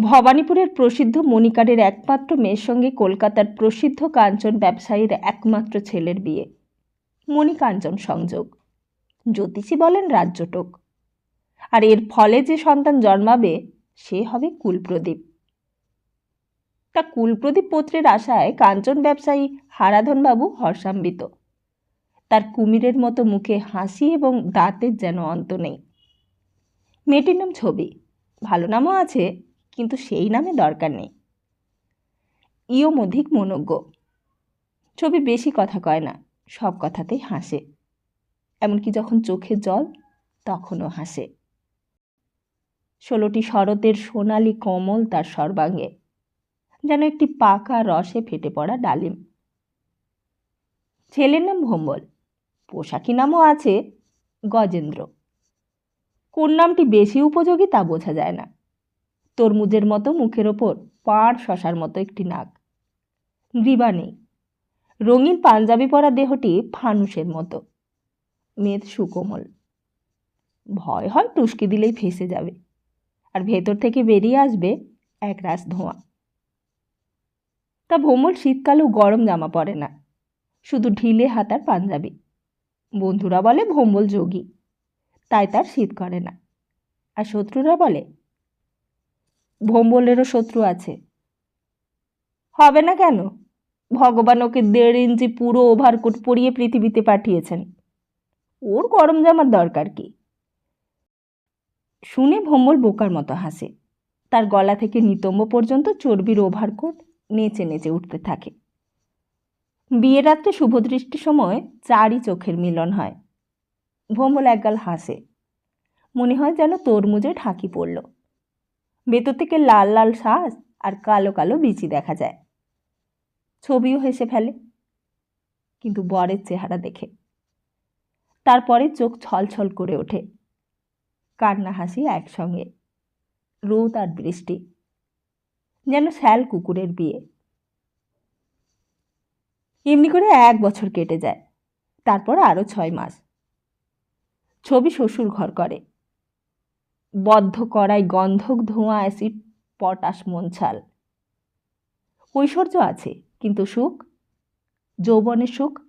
ভবানীপুরের প্রসিদ্ধ মণিকারের একমাত্র মেয়ের সঙ্গে কলকাতার প্রসিদ্ধ কাঞ্চন ব্যবসায়ীর একমাত্র ছেলের বিয়ে। মণিকাঞ্চন সংযোগ। জ্যোতিষী বলেন রাজ্যটোক। আর এর ফলে যে সন্তান জন্মাবে, সে হবে কুলপ্রদীপ। তা কুলপ্রদীপ পুত্রের আশায় কাঞ্চন ব্যবসায়ী হারাধনবাবু হর্ষান্বিত তার কুমিরের মতো মুখে হাসি এবং দাঁতের যেন অন্ত নেই। মেয়েটির নাম ছবি। ভালো নামও আছে। কিন্তু সেই নামে দরকার নেই। ইয়ম অধিক মনজ্ঞ। ছবি বেশি কথা কয় না, সব কথাতেই হাসে। এমনকি যখন চোখে জল, তখনও হাসে। ষোলোটি শরতের সোনালি কমল তার সর্বাঙ্গে, যেন একটি পাকা রসে ফেটে পড়া ডালিম। ছেলের নাম ভোম্বল, পোশাকি নামও আছে গজেন্দ্র। কোন নামটি বেশি উপযোগী তা বোঝা যায় না। তরমুজের মতো মুখের ওপর পাড় শশার মতো একটি নাক। গ্রীবা নেই রঙিন পাঞ্জাবি পরা দেহটি ফানুসের মতো। মেদ সুকোমল। ভয় হয় টুসকি দিলেই ফেসে যাবে আর ভেতর থেকে বেরিয়ে আসবে এক রাস ধোঁয়া। তা ভোমল শীতকালেও গরম জামা পরে না, শুধু ঢিলে হাতার পাঞ্জাবি। বন্ধুরা বলে ভোম্বল যোগী, তাই তার শীত করে না। আর শত্রুরা বলে ভোম্বলেরও শত্রু আছে। হবে না কেন? ভগবান ওকে দেড় ইঞ্চি পুরো ওভারকোট পরিয়ে পৃথিবীতে পাঠিয়েছেন। ওর গরম জামার দরকার কি? শুনে ভোম্বল বোকার মতো হাসে। তার গলা থেকে নিতম্ব পর্যন্ত চর্বির ওভারকোট নেচে নেচে উঠতে থাকে। বিয়ে রাত্রে শুভদৃষ্টির সময় চারই চোখের মিলন হয়। ভোম্বল একগাল হাসে। মনে হয় যেন তরমুজে ঢাকি পড়ল। ভেতর থেকে লাল লাল শ্বাস আর কালো কালো বিচি দেখা যায়। ছবিও হেসে ফেলে, কিন্তু বরের চেহারা দেখে। তারপরে চোখ ছলছল করে ওঠে। কান্না, হাসি একসঙ্গে। রোদ আর বৃষ্টি। যেন শ্যাল কুকুরের বিয়ে। এমনি করে এক বছর কেটে যায়। তারপর আরও ছয় মাস। ছবি শ্বশুর ঘর করে। বদ্ধ করায় গন্ধক ধোঁয়া, অ্যাসিড, পটাশ, মনছাল। ঐশ্বর্য আছে, কিন্তু সুখ? যৌবনের সুখ?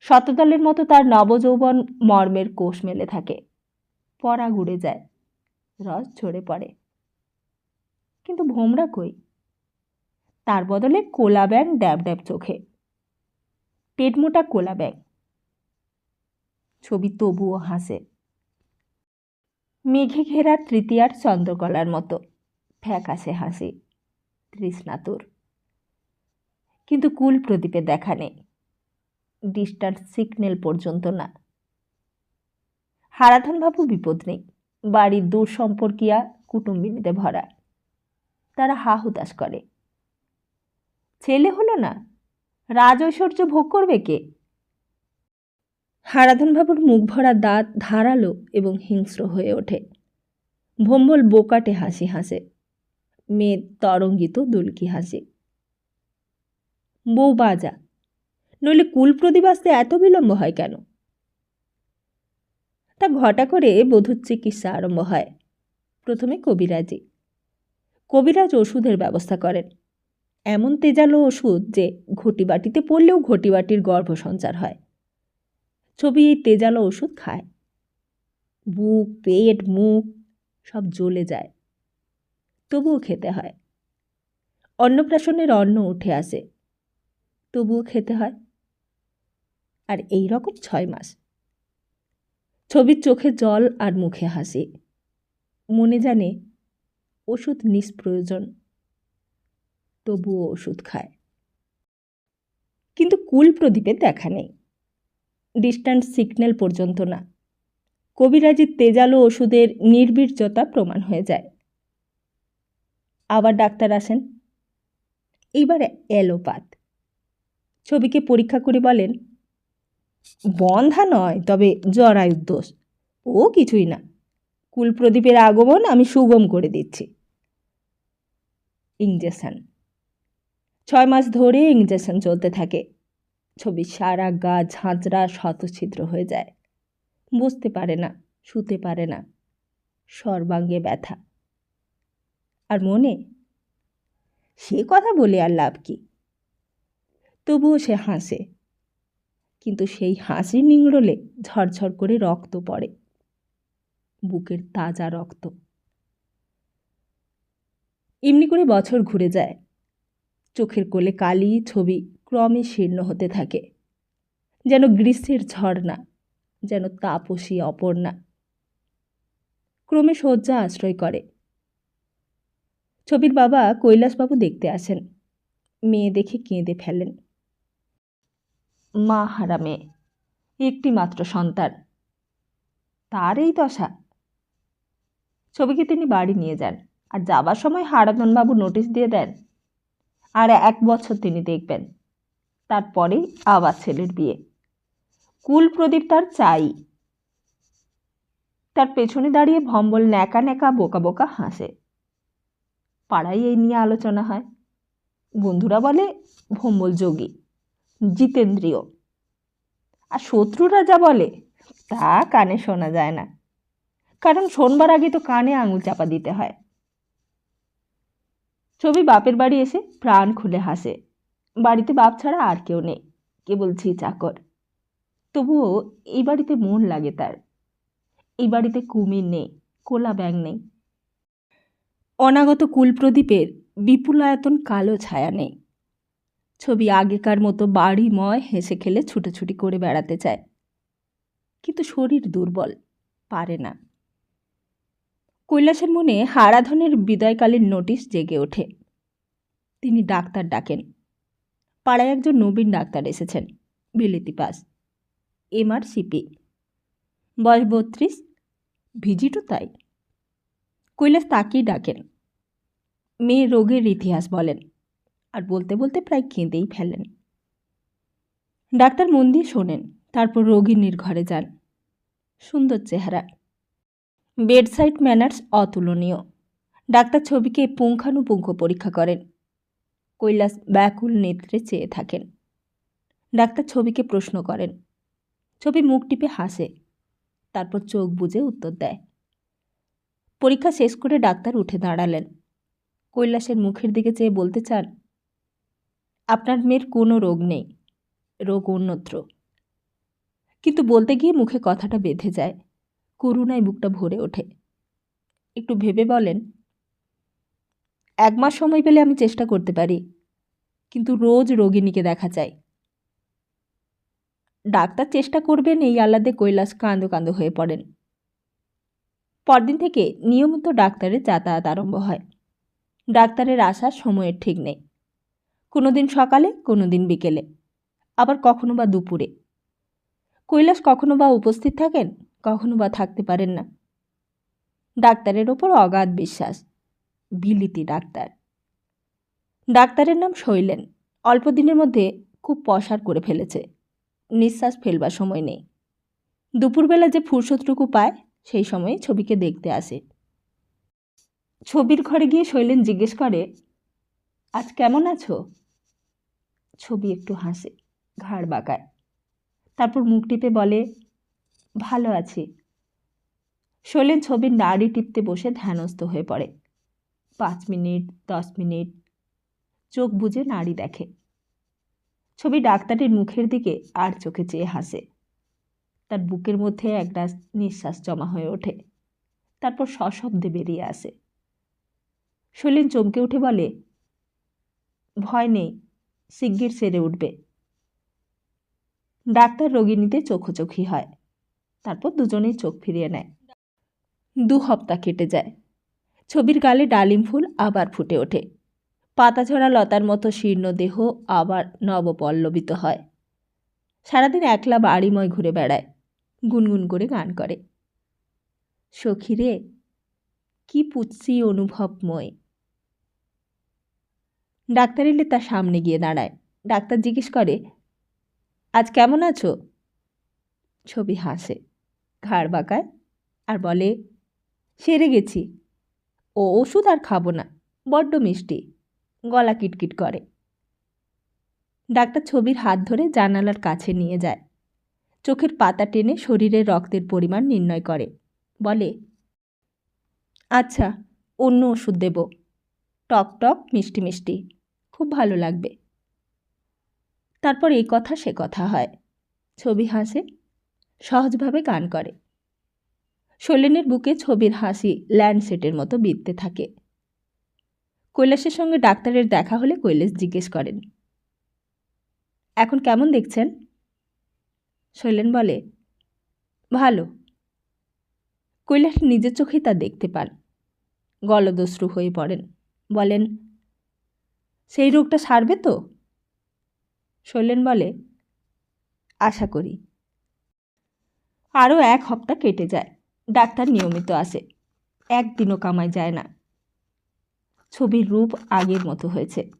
শতদলের মতো তার নবযৌবন মর্মের কোষ মেলে থাকে। পরা উড়ে যায়, রস ঝরে পড়ে। কিন্তু ভোমরা কই? তার বদলে কোলা ব্যাং ড্যাব ড্যাব চোখে। পেটমোটা কোলা ব্যাং ছবি তবুও হাসে। মেঘে ঘেরা তৃতীয়ার চন্দ্রকলার মতো। ফ্যাকাশে হাসি। তৃষ্ণাতুর কিন্তু কুল প্রদীপে দেখা নেই। ডিস্টান্স সিগন্যাল পর্যন্ত না। হারাধনবাবু বিপদ নেই। বাড়ির দূর সম্পর্কিয়া কুটুম্বিনীতে ভরা। তারা হা হুতাশ করে। ছেলে হলো না? রাজ ঐশ্বর্য ভোগ করবে কে? হারাধনবাবুর মুখ ভরা দাঁত ধারালো এবং হিংস্র হয়ে ওঠে। ভম্বল বোকাটে হাসি হাসে। মেয়ে তরঙ্গিত দুলকি হাসি। বউ বাজা। নইলে কুলপ্রদীপ আসতে এত বিলম্ব হয় কেন? তা ঘটা করে বধূর চিকিৎসা আরম্ভ হয়। প্রথমে কবিরাজি কবিরাজ ওষুধের ব্যবস্থা করেন। এমন তেজালো ওষুধ যে ঘটিবাটিতে পড়লেও ঘটিবাটির গর্ভ সঞ্চার হয়। ছবি এই তেজালো ওষুধ খায়। বুক, পেট, মুখ সব জ্বলে যায়। তবুও খেতে হয়। অন্নপ্রাশনের অন্ন উঠে আসে। তবুও খেতে হয়। আর এই রকম ছয় মাস। ছবির চোখে জল আর মুখে হাসি। মনে জানে ওষুধ নিষ্প্রয়োজন। তবুও ওষুধ খায়। কিন্তু কুল প্রদীপের দেখা নেই। ডিস্ট্যান্স সিগন্যাল পর্যন্ত না। কবিরাজির তেজালো ওষুধের নির্বীর্যতা প্রমাণ হয়ে যায়। আবার ডাক্তার আসেন। এইবার এলোপাত। ছবিকে পরীক্ষা করে বলেন, বন্ধা নয়, তবে জরায়ুর দোষ। ও কিছুই না। কুলপ্রদীপের আগমন আমি সুগম করে দিচ্ছি। ইঞ্জেকশন ছয় মাস ধরে ইঞ্জেকশন চলতে থাকে। ছবির সারা গা ঝাঁঝরা শতছিদ্র হয়ে যায়। বুঝতে পারে না, শুতে পারে না। সর্বাঙ্গে ব্যথা। আর মনে? সে কথা বলে আর লাভ কি? তবুও সে হাসে। কিন্তু সেই হাসি নিংড়লে ঝরঝর করে রক্ত পড়ে। বুকের তাজা রক্ত। এমনি করে বছর ঘুরে যায়। চোখের কোলে কালি, ছবি ক্রমে শীর্ণ হতে থাকে। যেন গ্রীষ্মের ঝর্ণা যেন তাপসী অপর্ণা ক্রমে শয্যা আশ্রয় করে। ছবির বাবা কৈলাসবাবু দেখতে আসেন। মেয়ে দেখে কেঁদে ফেলেন। মা হারা মেয়ে, একটি মাত্র সন্তান। তার এই দশা। ছবিকে তিনি বাড়ি নিয়ে যান আর যাবার সময় হারাধনবাবু নোটিশ দিয়ে দেন। আর এক বছর তিনি দেখবেন। তারপরেই আবার ছেলের বিয়ে। কুল প্রদীপ তার চাই। তার পেছনে দাঁড়িয়ে ভম্বল ন্যাকা ন্যাকা বোকা বোকা হাসে। পাড়ায় এই নিয়ে আলোচনা হয়। বন্ধুরা বলে, ভম্বল যোগী, জিতেন্দ্রীয়। আর শত্রুরা যা বলে, তা কানে শোনা যায় না। কারণ শোনবার আগে তো কানে আঙুল চাপা দিতে হয়। ছবি বাপের বাড়ি এসে প্রাণ খুলে হাসে। বাড়িতে বাপ ছাড়া আর কেউ নেই। কেবল ঝি চাকর? তবুও এই বাড়িতে মন লাগে তার। এই বাড়িতে কুমির নেই, কোলা ব্যাং নেই। অনাগত কুলপ্রদীপের বিপুলায়তন কালো ছায়া নেই। ছবি আগেকার মতো বাড়িময় হেসে খেলে ছুটোছুটি করে বেড়াতে চায়। কিন্তু শরীর দুর্বল, পারে না। কৈলাসের মনে হারাধনের বিদায়কালীন নোটিশ জেগে ওঠে। তিনি ডাক্তার ডাকেন। পাড়ায় একজন নবীন ডাক্তার এসেছেন, বিলেতি পাস। এমআর সিপি বয়স বত্রিশ ভিজিটও তাই। কৈলাস তাকেই ডাকেন। মেয়ে রোগের ইতিহাস বলেন, আর বলতে বলতে প্রায় কেঁদেই ফেলেন। ডাক্তার মন দিয়ে শোনেন, তারপর রোগিনীর ঘরে যান। সুন্দর চেহারা। বেডসাইড ম্যানার্স অতুলনীয়। ডাক্তার ছবিকে পুঙ্খানুপুঙ্খ পরীক্ষা করেন। কৈলাস ব্যাকুল নেত্রে চেয়ে থাকেন। ডাক্তার ছবিকে প্রশ্ন করেন। ছবি মুখ টিপে হাসে, তারপর চোখ বুজে উত্তর দেয়। পরীক্ষা শেষ করে ডাক্তার উঠে দাঁড়ালেন। কৈলাসের মুখের দিকে চেয়ে বলতে চান, আপনার মেয়ের কোনো রোগ নেই, রোগ অন্যত্র কিন্তু বলতে গিয়ে মুখে কথাটা বেঁধে যায়। করুণায় বুকটা ভরে ওঠে। একটু ভেবে বলেন এক মাস সময় পেলে আমি চেষ্টা করতে পারি। কিন্তু রোজ রোগিণীকে দেখা চাই ডাক্তার চেষ্টা করবেন এই আহ্লাদে কৈলাস কাঁদো কাঁদো হয়ে পড়েন। পরদিন থেকে নিয়মিত ডাক্তারের যাতায়াত আরম্ভ হয়। ডাক্তারের আসার সময়ের ঠিক নেই। কোনো দিন সকালে কোনো দিন বিকেলে, আবার কখনো বা দুপুরে। কৈলাস কখনো বা উপস্থিত থাকেন, কখনো বা থাকতে পারেন না। ডাক্তারের ওপর অগাধ বিশ্বাস। বিলিতি ডাক্তার। ডাক্তারের নাম শৈলেন। অল্প দিনের মধ্যে খুব পসার করে ফেলেছে। নিঃশ্বাস ফেলবার সময় নেই। দুপুরবেলা যে ফুরসতটুকু পায়, সেই সময়ে ছবিকে দেখতে আসে। ছবির ঘরে গিয়ে শৈলেন জিজ্ঞেস করে, আজ কেমন আছো? ছবি একটু হাসে, ঘাড় বাঁকায়। তারপর মুখ টিপে বলে, ভালো আছি। শৈলেন ছবির নাড়ি টিপতে বসে ধ্যানস্থ হয়ে পড়ে। পাঁচ মিনিট, দশ মিনিট। চোখ বুজে নাড়ি দেখে। ছবি ডাক্তারের মুখের দিকে আর চোখে চেয়ে হাসে। তার বুকের মধ্যে একটা নিঃশ্বাস জমা হয়ে ওঠে। তারপর সশব্দে বেরিয়ে আসে। শৈলেন চমকে উঠে বলে, ভয় নেই, শিগগির সেরে উঠবে। ডাক্তার রোগিনীতে চোখোচোখি হয়। তারপর দুজনেই চোখ ফিরিয়ে নেয়। দু হপ্তা কেটে যায়। ছবির গালে ডালিম ফুল আবার ফুটে ওঠে। পাতাঝরা লতার মতো শীর্ণ দেহ আবার নবপল্লবিত হয়। সারাদিন একলা বাড়িময় ঘুরে বেড়ায়, গুনগুন করে গান করে। সখী রে, কি পুচ্ছি অনুভবময়। ডাক্তার এলে তার সামনে গিয়ে দাঁড়ায়। ডাক্তার জিজ্ঞেস করে, আজ কেমন আছো? ছবি হাসে, ঘাড় বাঁকায় আর বলে, সেরে গেছি। ও ওষুধ আর খাব না। বড্ড মিষ্টি। গলা কিটকিট করে। ডাক্তার ছবির হাত ধরে জানালার কাছে নিয়ে যায়। চোখের পাতা টেনে শরীরের রক্তের পরিমাণ নির্ণয় করে। বলে আচ্ছা অন্য ওষুধ দেব। টক টক, মিষ্টি মিষ্টি। খুব ভালো লাগবে। তারপর এই কথা সে কথা হয়। ছবি হাসে, সহজভাবে গান করে। শৈলেনের বুকে ছবির হাসি ল্যান্ডসেটের মতো বিঁধতে থাকে। কৈলাসের সঙ্গে ডাক্তারের দেখা হলে কৈলাস জিজ্ঞেস করেন, এখন কেমন দেখছেন? শৈলেন বলে, ভালো। কৈলাস নিজের চোখেই তা দেখতে পান। গলদস্রু হয়ে পড়েন, বলেন, সেই রোগটা সারবে তো? শৈলেন বলে, আশা করি। আরও এক হপ্তাহ কেটে যায়। ডাক্তার নিয়মিত আসে। একদিনও কামায় যায় না। ছবির রূপ আগের মতো হয়েছে।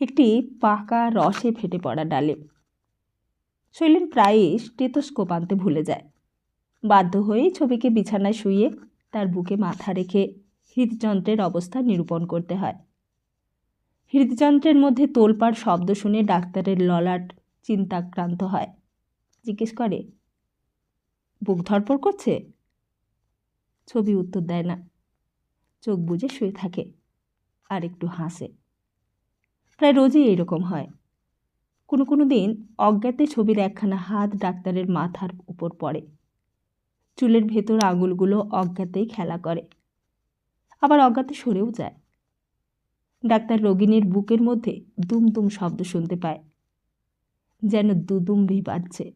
একটি পাকা রসে ফেটে পড়া ডালে। শৈলেন প্রায়ই স্টেথোস্কোপ আনতে ভুলে যায়। বাধ্য হয়েই ছবিকে বিছানায় শুয়ে তার বুকে মাথা রেখে হৃদযন্ত্রের অবস্থা নিরূপণ করতে হয়। হৃদযন্ত্রের মধ্যে তোলপাড় শব্দ শুনে ডাক্তারের ললাট চিন্তাক্রান্ত হয়। জিজ্ঞেস করে, বুক ধরপড় করছে? ছবি উত্তর দেয় না। চোখ বুজে শুয়ে থাকে আর একটু হাসে। প্রায় রোজই এরকম হয়। কোনো কোনো দিন অজ্ঞাতে ছবির একখানা হাত ডাক্তারের মাথার উপর পড়ে। চুলের ভেতর আঙুলগুলো অজ্ঞাতেই খেলা করে। আবার অজ্ঞাতে সরেও যায়। ডাক্তার রোগিনীর বুকের মধ্যে দুম দুম শব্দ শুনতে পায়। যেন দুদুম ভি বাজছে।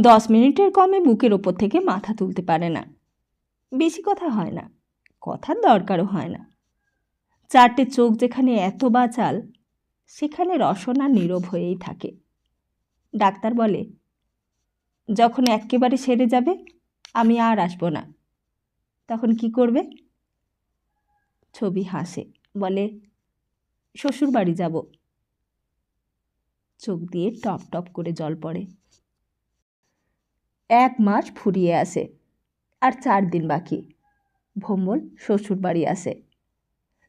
দশ মিনিটের কমে বুকের ওপর থেকে মাথা তুলতে পারে না। বেশি কথা হয় না, কথার দরকারও হয় না। চারটে চোখ যেখানে এত বাচাল, সেখানে রসনা নীরব হয়েই থাকে। ডাক্তার বলে, যখন একেবারে সেরে যাবে, আমি আর আসব না। তখন কি করবে? ছবি হাসে, বলে শ্বশুর বাড়ি যাব। চোখ দিয়ে টপ টপ করে জল পড়ে। এক মাস ফুরিয়ে আসে। আর চার দিন বাকি। ভোম্বল শ্বশুর বাড়ি আসে।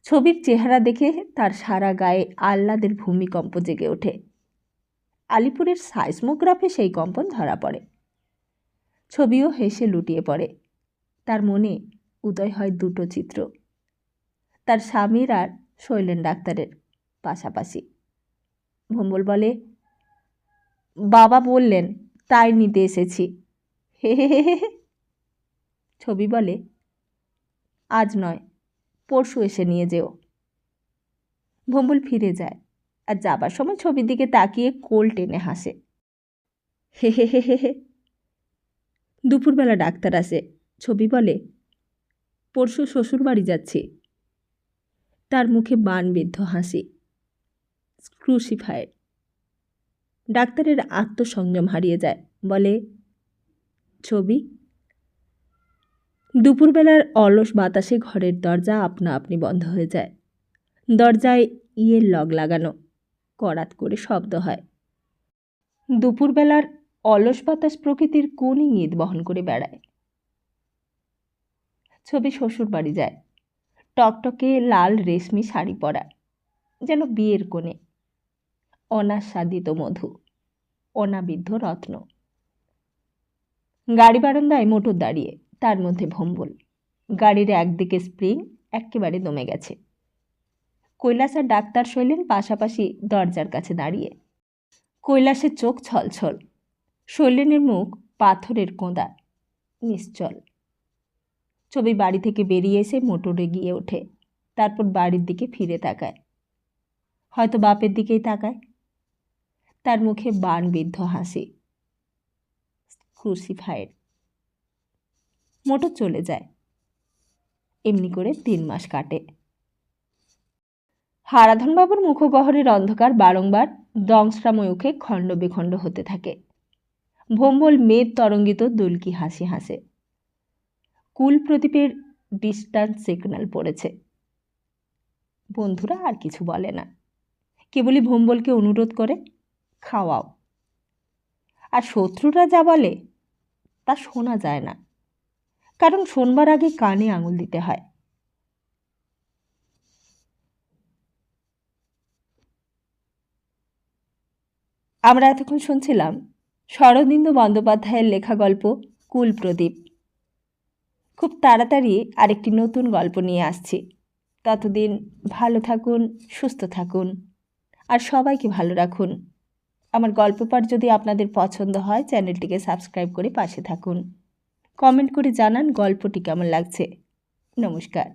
ছবির চেহারা দেখে তার সারা গায়ে আহ্লাদের ভূমিকম্প জেগে ওঠে। আলিপুরের সাইসমোগ্রাফে সেই কম্পন ধরা পড়ে। ছবিও হেসে লুটিয়ে পড়ে। তার মনে উদয় হয় দুটো চিত্র। তার স্বামীর আর শৈলেন ডাক্তারের পাশাপাশি। ভম্বল বলে, বাবা বললেন, তাই নিতে এসেছি। হে হে হে হে। ছবি বলে, আজ নয়, পরশু এসে নিয়ে যেও। ভম্বল ফিরে যায় আর যাবার সময় ছবির দিকে তাকিয়ে কোল টেনে হাসে। হে হে হে হে হে। দুপুরবেলা ডাক্তার আসে, ছবি বলে, পরশু শ্বশুর বাড়ি যাচ্ছি। তার মুখে বানবিদ্ধ হাসি। ক্রুসিফায়েড ডাক্তারের আত্মসংযম হারিয়ে যায়, বলে, ছবি দুপুরবেলার অলস বাতাসে ঘরের দরজা আপনা আপনি বন্ধ হয়ে যায়। দরজায় ইয়ের লগ লাগানো করাত করে শব্দ হয়। দুপুরবেলার অলস বাতাস প্রকৃতির কোন ইঙ্গিত বহন করে বেড়ায়। ছবি শ্বশুর বাড়ি যায়। টকটকে লাল রেশমি শাড়ি পরা, যেন বিয়ের কোণে। অনাস্বাদিত মধু, অনাবিদ্ধ রত্ন। গাড়ি বারান্দায় মোটর দাঁড়িয়ে তার মধ্যে ভম্বল। গাড়ির একদিকে স্প্রিং একেবারে দমে গেছে। কৈলাস আর ডাক্তার শৈলেন পাশাপাশি দরজার কাছে দাঁড়িয়ে। কৈলাসের চোখ ছলছল। শৈলেনের মুখ পাথরের কোঁদা নিশ্চল। ছবি বাড়ি থেকে বেরিয়ে এসে মোটরে গিয়ে ওঠে, তারপর বাড়ির দিকে ফিরে তাকায়। হয়তো বাপের দিকেই তাকায়। তার মুখে বানবিদ্ধ হাসি। ক্রুসিফাইড মোটর চলে যায়। এমনি করে তিন মাস কাটে। হারাধনবাবুর মুখগহরের অন্ধকার বারংবার দংশ্রাময়ুখে খণ্ড বিখণ্ড হতে থাকে। ভোম্বল মেদ তরঙ্গিত দুলকি হাসি হাসে। কুল প্রদীপের ডিস্টান্স সিগন্যাল পড়েছে। বন্ধুরা আর কিছু বলে না। কেবলই ভোম্বলকে অনুরোধ করে, খাওয়াও। আর শত্রুরা যা বলে, তা শোনা যায় না। কারণ শোনবার আগে কানে আঙুল দিতে হয়। আমরা এতক্ষণ শুনছিলাম শরদিন্দু বন্দ্যোপাধ্যায়ের লেখা গল্প কুল প্রদীপ খুব তাড়াতাড়ি আরেকটি নতুন গল্প নিয়ে আসছি। ততদিন ভালো থাকুন, সুস্থ থাকুন, আর সবাইকে ভালো রাখুন। আমার গল্প পাঠ যদি আপনাদের পছন্দ হয়, চ্যানেলটিকে সাবস্ক্রাইব করে পাশে থাকুন। কমেন্ট করে জানান গল্পটি কেমন লাগছে। নমস্কার।